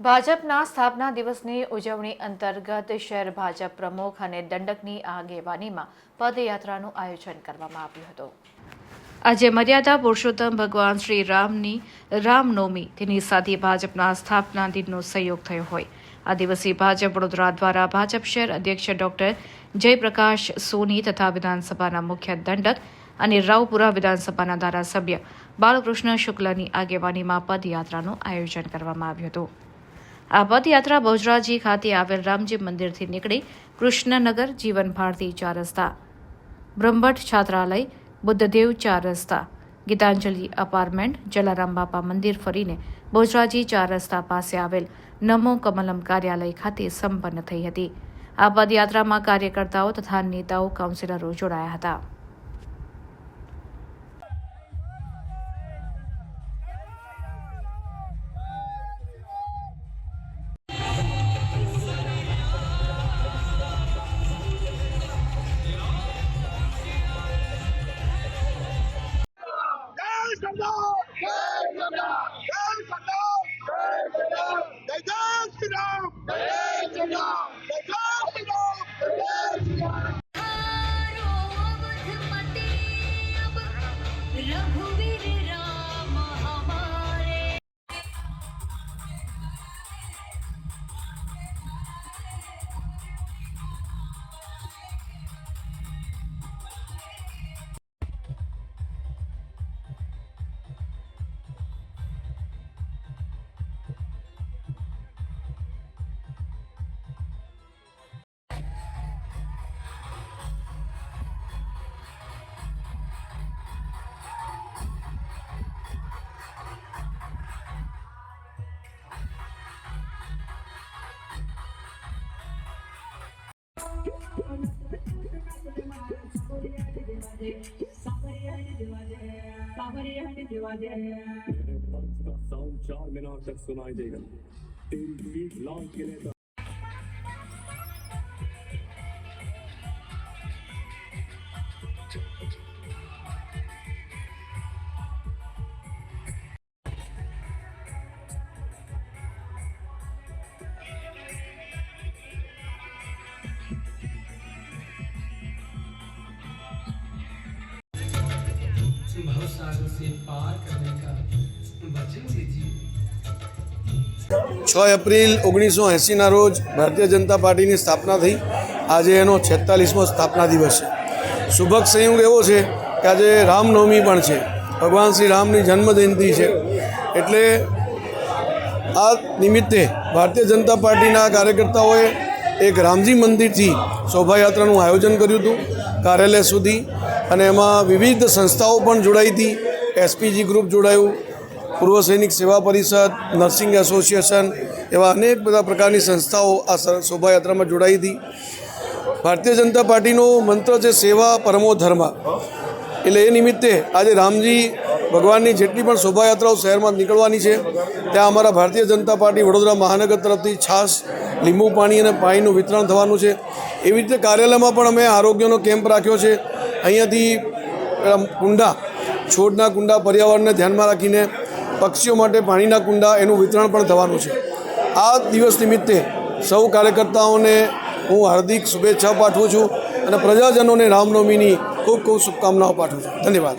ભાજપના સ્થાપના દિવસની ઉજવણી અંતર્ગત શહેર ભાજપ પ્રમુખ અને દંડકની આગેવાનીમાં પદયાત્રાનું આયોજન કરવામાં આવ્યું હતું. આજે મર્યાદા પુરુષોત્તમ ભગવાન શ્રી રામની રામનવમી, તેની સાથે ભાજપના સ્થાપના દિનનો સહયોગ થયો હોય. આ દિવસે ભાજપ વડોદરા દ્વારા ભાજપ શહેર અધ્યક્ષ ડોક્ટર જયપ્રકાશ સોની તથા વિધાનસભાના મુખ્ય દંડક અને રાવપુરા વિધાનસભાના ધારાસભ્ય બાલકૃષ્ણ શુક્લની આગેવાનીમાં પદયાત્રાનું આયોજન કરવામાં આવ્યું હતું. આ પદયાત્રા બહુજરાજી ખાતે આવેલ રામજી મંદિરથી નીકળી કૃષ્ણનગર જીવન ભારતી ચાર રસ્તા. બ્રહ્મભટ્ટ છાત્રાલય, બુદ્ધદેવ ચાર રસ્તા. ગીતાંજલિ અપાર્ટમેન્ટ, જલારામ બાપા મંદિર ફરીને બહુજરાજી ચાર રસ્તા પાસે આવેલ નમો કમલમ કાર્યાલય ખાતે સંપન્ન થઈ હતી. આ પદયાત્રામાં કાર્યકર્તાઓ તથા નેતાઓ કાઉન્સિલરો જોડાયા હતા. का साउंड चार मीनार तक सुनाई देगा तीन फीट लाल किले का भवसागर से पार करने का वचन दीजिए છ એપ્રિલ ઓગણીસો એંસીના રોજ ભારતીય જનતા પાર્ટીની સ્થાપના થઈ આજે એનો છેતાલીસમો સ્થાપના દિવસ છે શુભક સંયોગ એવો છે કે આજે રામનવમી પણ છે ભગવાન શ્રી રામની જન્મજયંતિ છે એટલે આ નિમિત્તે ભારતીય જનતા પાર્ટીના કાર્યકર્તાઓએ એક રામજી મંદિરથી શોભાયાત્રાનું આયોજન કર્યું હતું કાર્યાલય સુધી. અને એમાં વિવિધ સંસ્થાઓ પણ જોડાઈ હતી. એસપીજી ગ્રુપ જોડાયું. પૂર્વ સૈનિક સેવા પરિષદ, નર્સિંગ એસોસિએશન એવા અનેક બધા પ્રકારની સંસ્થાઓ આ શોભાયાત્રામાં જોડાઈ હતી. ભારતીય જનતા પાર્ટીનો મંત્ર છે સેવા પરમો ધર્મ. એટલે એ નિમિત્તે આજે રામજી ભગવાનની જેટલી પણ શોભાયાત્રાઓ શહેરમાં નીકળવાની છે, ત્યાં અમારા ભારતીય જનતા પાર્ટી વડોદરા મહાનગર તરફથી છાશ લીંબુ પાણી અને પાણીનું વિતરણ થવાનું છે. એવી રીતે કાર્યાલયમાં પણ અમે આરોગ્યનો કેમ્પ રાખ્યો છે. અહીંયાથી કુંડા, છોડના કુંડા પર્યાવરણને ધ્યાનમાં રાખીને પક્ષીઓ માટે પાણીના કુંડા એનું વિતરણ પણ થવાનું છે. આ દિવસ નિમિત્તે સૌ કાર્યકર્તાઓને હું હાર્દિક શુભેચ્છા પાઠવું છું અને પ્રજાજનોને રામનવમીની ખૂબ ખૂબ શુભકામનાઓ પાઠવું છું. ધન્યવાદ.